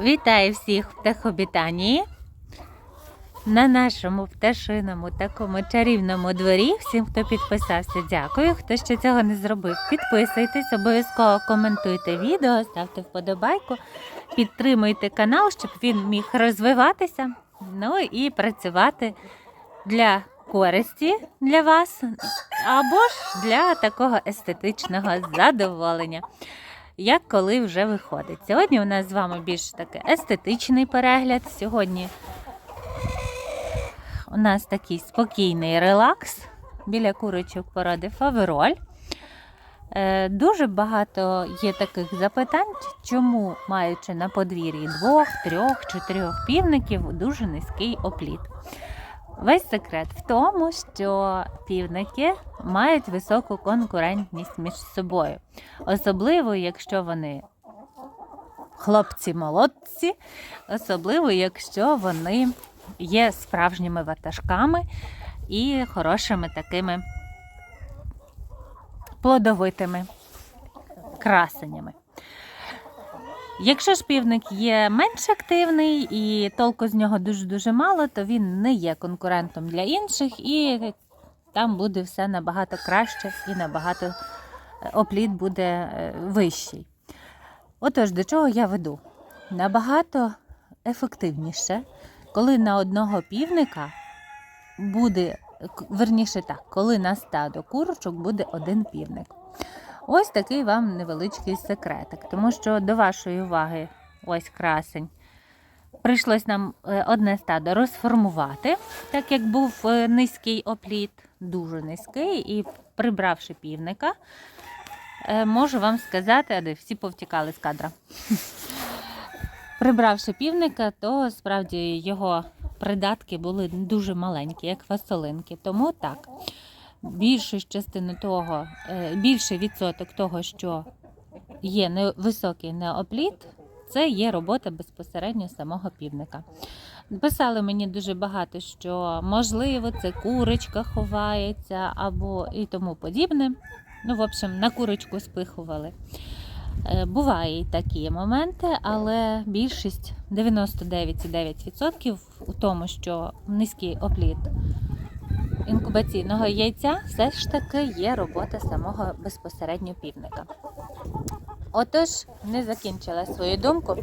Вітаю всіх в птахобітанії. На нашому пташиному такому чарівному дворі. Всім, хто підписався, дякую. Хто ще цього не зробив, підписуйтесь, обов'язково коментуйте відео, ставте вподобайку, підтримуйте канал, щоб він міг розвиватися, ну і працювати для користі для вас, або ж для такого естетичного задоволення як коли вже виходить. Сьогодні у нас з вами більш таки естетичний перегляд. Сьогодні у нас такий спокійний релакс біля курочок породи фавероль. Е, Дуже багато є таких запитань, чому, маючи на подвір'ї двох, трьох, чотирьох півників, дуже низький опліт. Весь секрет в тому, що півники мають високу конкурентність між собою, особливо якщо вони хлопці-молодці, особливо якщо вони є справжніми ватажками і хорошими такими плодовитими красенями. Якщо ж півник є менш активний і толку з нього дуже-дуже мало, то він не є конкурентом для інших, і там буде все набагато краще і набагато е, опліт буде е, вищий. Отож, до чого я веду? Набагато ефективніше, коли на одного півника буде, верніше так, коли на стадо курочок буде один півник. Ось такий вам невеличкий секретик, тому що до вашої уваги, ось красень. Прийшлось нам е, одне стадо розформувати, так як був е, низький опліт, дуже низький, і прибравши півника, е, можу вам сказати, а де всі повтікали з кадра. Прибравши півника, то справді його придатки були дуже маленькі, як фасолинки. Тому так, більшу частину того, е, більший відсоток того, що є високий неопліт, це є робота безпосередньо самого півника. Писали мені дуже багато, що можливо це курочка ховається або і тому подібне. Ну, в общем, на курочку спихували. Е, Буває і такі моменти, але більшість 99,9% у тому, що низький опліт інкубаційного яйця все ж таки є робота самого безпосередньо півника. Отож, не закінчила свою думку.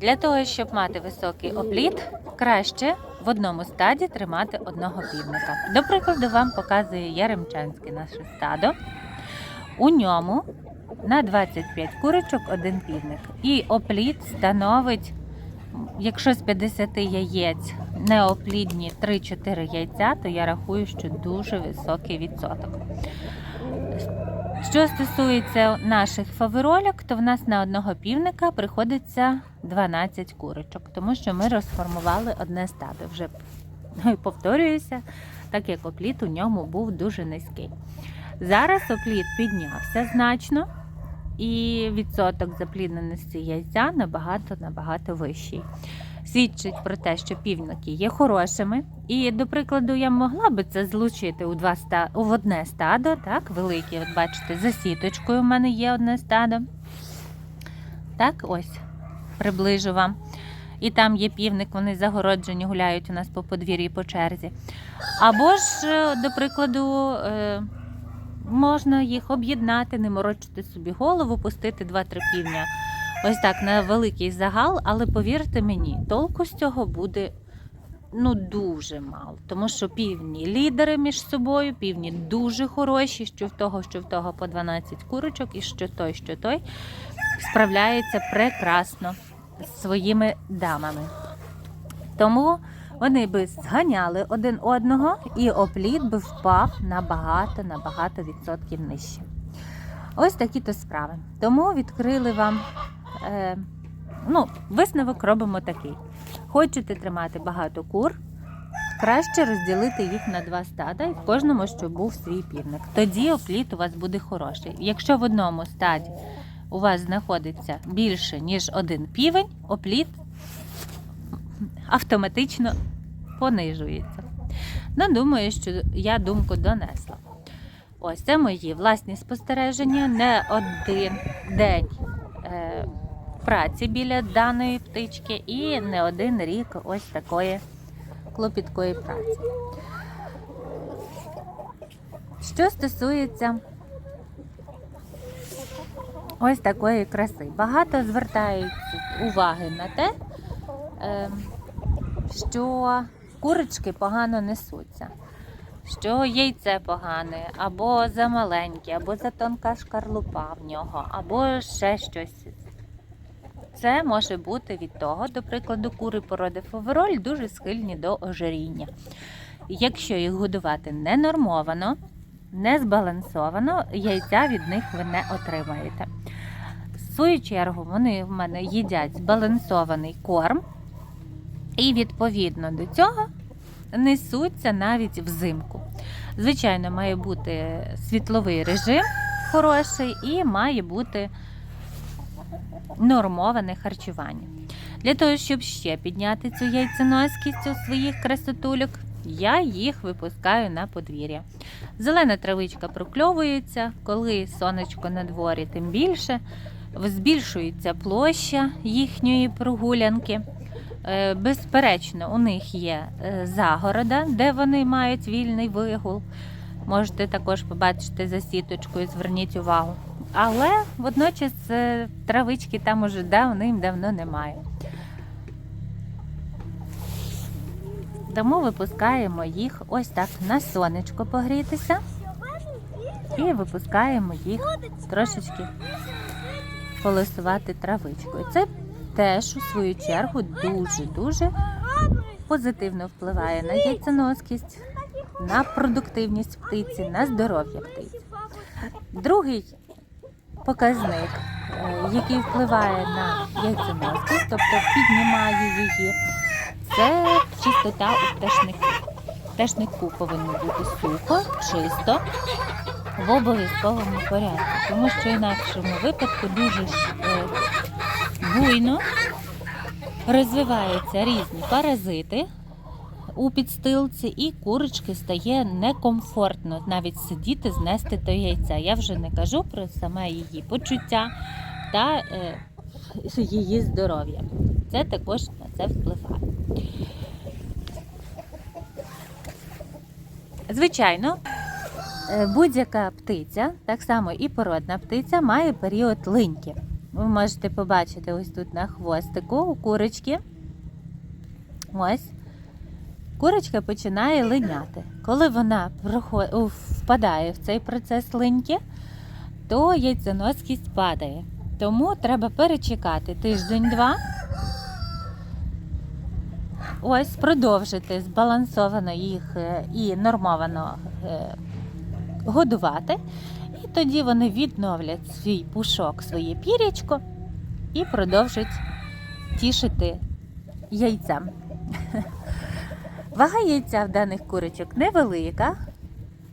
Для того, щоб мати високий опліт, краще в одному стаді тримати одного півника. До прикладу, вам показує Яремчанське наше стадо. У ньому на 25 курочок один півник. І опліт становить, якщо з 50 яєць неоплідні 3-4 яйця, то я рахую, що дуже високий відсоток. Що стосується наших фаверолік, то в нас на одного півника приходиться 12 курочок, тому що ми розформували одне стадо. Вже повторююся, так як опліт у ньому був дуже низький. Зараз опліт піднявся значно, і відсоток заплідненості яйця набагато набагато вищий. Свідчить про те, що півники є хорошими. І, до прикладу, я могла би це злучити у два ста... в одне стадо, так, велике, от бачите, за сіточкою в мене є одне стадо. Так, ось, приближу вам. І там є півник, вони загороджені, гуляють у нас по подвір'ї по черзі. Або ж, е, до прикладу, е, можна їх об'єднати, не морочити собі голову, пустити 2-3 півня. Ось так на великий загал, але повірте мені, толку з цього буде ну дуже мало. Тому що півні лідери між собою, півні дуже хороші, що в того, що в того по 12 курочок, і що той, що той справляється прекрасно з своїми дамами. Тому вони би зганяли один одного, і опліт би впав набагато, набагато відсотків нижче. Ось такі то справи. Тому відкрили вам. Е, ну, висновок робимо такий. Хочете тримати багато кур, краще розділити їх на два стада і в кожному, щоб був свій півник. Тоді опліт у вас буде хороший. Якщо в одному стаді у вас знаходиться більше, ніж один півень, опліт автоматично понижується. Ну, думаю, що я думку донесла. Ось це мої власні спостереження. Не один день е, праці біля даної птички і не один рік ось такої клопіткої праці. Що стосується ось такої краси, багато звертають уваги на те, е, що курочки погано несуться, що яйце погане, або замаленьке, або затонка шкарлупа в нього, або ще щось. Це може бути від того, до прикладу, кури породи фавероль дуже схильні до ожиріння. Якщо їх годувати ненормовано, не збалансовано, яйця від них ви не отримаєте. В свою чергу, вони в мене їдять збалансований корм, і відповідно до цього несуться навіть взимку. Звичайно, має бути світловий режим хороший і має бути нормоване харчування. Для того, щоб ще підняти цю яйценоскість у своїх красотульок, я їх випускаю на подвір'я. Зелена травичка прокльовується, коли сонечко на дворі, тим більше збільшується площа їхньої прогулянки. Е, Безперечно, у них є е, загорода, де вони мають вільний вигул. Можете також побачити за сіточкою, зверніть увагу. Але водночас е, травички там уже давним-давно немає. Тому випускаємо їх ось так на сонечко погрітися і випускаємо їх трошечки полисувати травичкою. Це теж у свою чергу дуже-дуже позитивно впливає на яйценоскість, на продуктивність птиці, на здоров'я птиці. Другий показник, е, який впливає на яйценоскість, тобто піднімає її, це чистота у пташнику. Пташнику повинно бути сухо, чисто, в обов'язковому порядку, тому що інакшому випадку дуже е, буйно розвиваються різні паразити у підстилці, і курочки стає некомфортно навіть сидіти, знести то яйця. Я вже не кажу про саме її почуття та е, її здоров'я. Це також на це впливає. Звичайно, е, будь-яка птиця, так само і породна птиця, має період линьки. Ви можете побачити ось тут на хвостику у курочки. Ось. Курочка починає линяти. Коли вона впадає в цей процес линьки, то яйценоскість падає. Тому треба перечекати тиждень-два. Ось продовжити збалансовано їх е, і нормовано е, годувати. Тоді вони відновлять свій пушок, своє пірячко і продовжать тішити яйцем. Вага яйця в даних курочок невелика.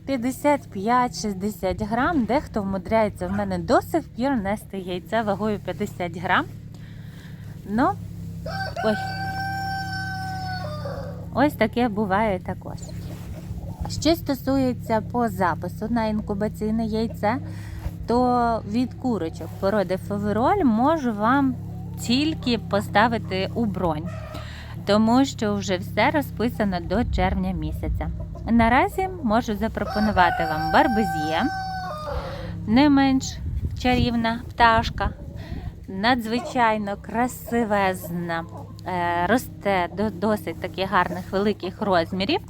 55-60 грам. Дехто вмудряється в мене до сих пір нести яйця вагою 50 грам. Ну, ой. Ось таке буває також. Що стосується по запису на інкубаційне яйце, то від курочок породи фавероль можу вам тільки поставити у бронь, тому що вже все розписано до червня місяця. Наразі можу запропонувати вам барбезє, не менш чарівна пташка, надзвичайно красивезна, е, росте до досить таких гарних великих розмірів.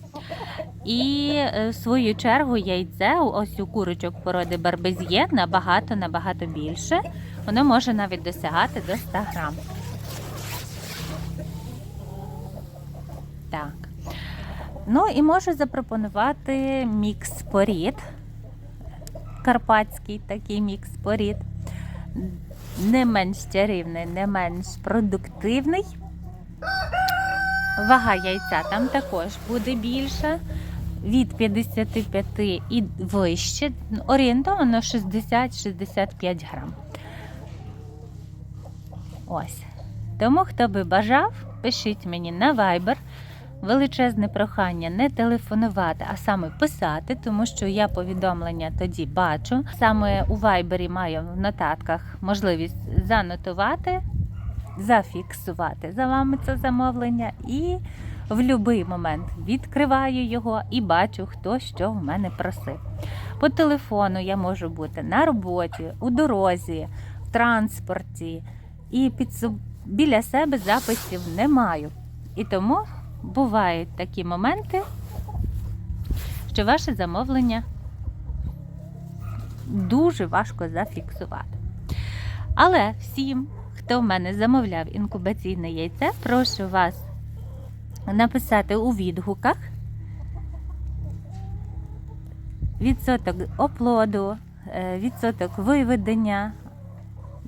І е, в свою чергу яйце ось у курочок породи барбезє набагато набагато більше. Воно може навіть досягати до 100 грам. Так. Ну і можу запропонувати мікс порід. Карпатський такий мікс порід. Не менш чарівний, не менш продуктивний. Вага яйця там також буде більша. Від 55 і вище, орієнтовано 60-65 грам. Ось. Тому, хто би бажав, пишіть мені на Viber. Величезне прохання не телефонувати, а саме писати, тому що я повідомлення тоді бачу. Саме у Viber маю в нотатках можливість занотувати зафіксувати за вами це замовлення і в будь-який момент відкриваю його і бачу, хто що в мене просив. По телефону я можу бути на роботі, у дорозі, в транспорті і під біля себе записів не маю. І тому бувають такі моменти, що ваше замовлення дуже важко зафіксувати. Але всім, хто в мене замовляв інкубаційне яйце, прошу вас написати у відгуках відсоток оплоду, е, відсоток виведення.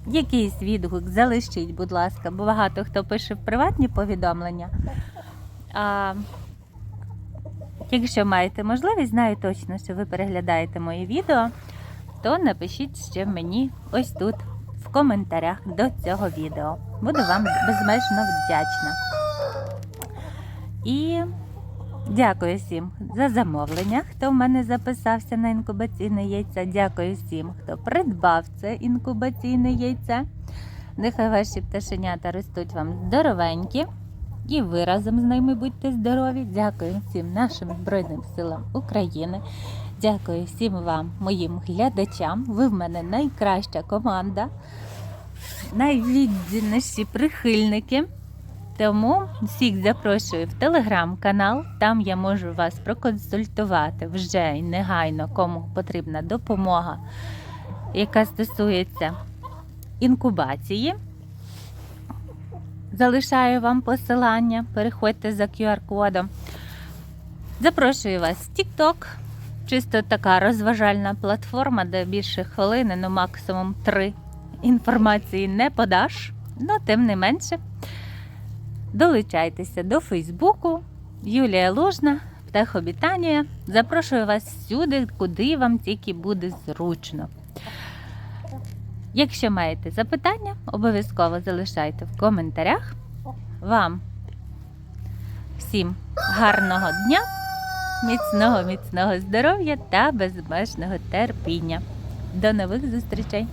Якийсь відгук залишіть, будь ласка, бо багато хто пише в приватні повідомлення. А, якщо маєте можливість, знаю точно, що ви переглядаєте мої відео, то напишіть ще мені ось тут в коментарях до цього відео. Буду вам безмежно вдячна. І дякую всім за замовлення, хто в мене записався на інкубаційне яйце. Дякую всім, хто придбав це інкубаційне яйце. Нехай ваші пташенята ростуть вам здоровенькі. І ви разом з ними будьте здорові. Дякую всім нашим Збройним силам України. Дякую всім вам, моїм глядачам. Ви в мене найкраща команда, найвідданіші прихильники. Тому всіх запрошую в телеграм-канал. Там я можу вас проконсультувати вже й негайно, кому потрібна допомога, яка стосується інкубації. Залишаю вам посилання. Переходьте за QR-кодом. Запрошую вас в TikTok. Чисто така розважальна платформа, де більше хвилини, ну максимум три інформації не подаш. Ну, тим не менше, долучайтеся до Фейсбуку. Юлія Лужна, Птахобітанія. Запрошую вас всюди, куди вам тільки буде зручно. Якщо маєте запитання, обов'язково залишайте в коментарях. Вам всім гарного дня, міцного, міцного здоров'я та безмежного терпіння. До нових зустрічей!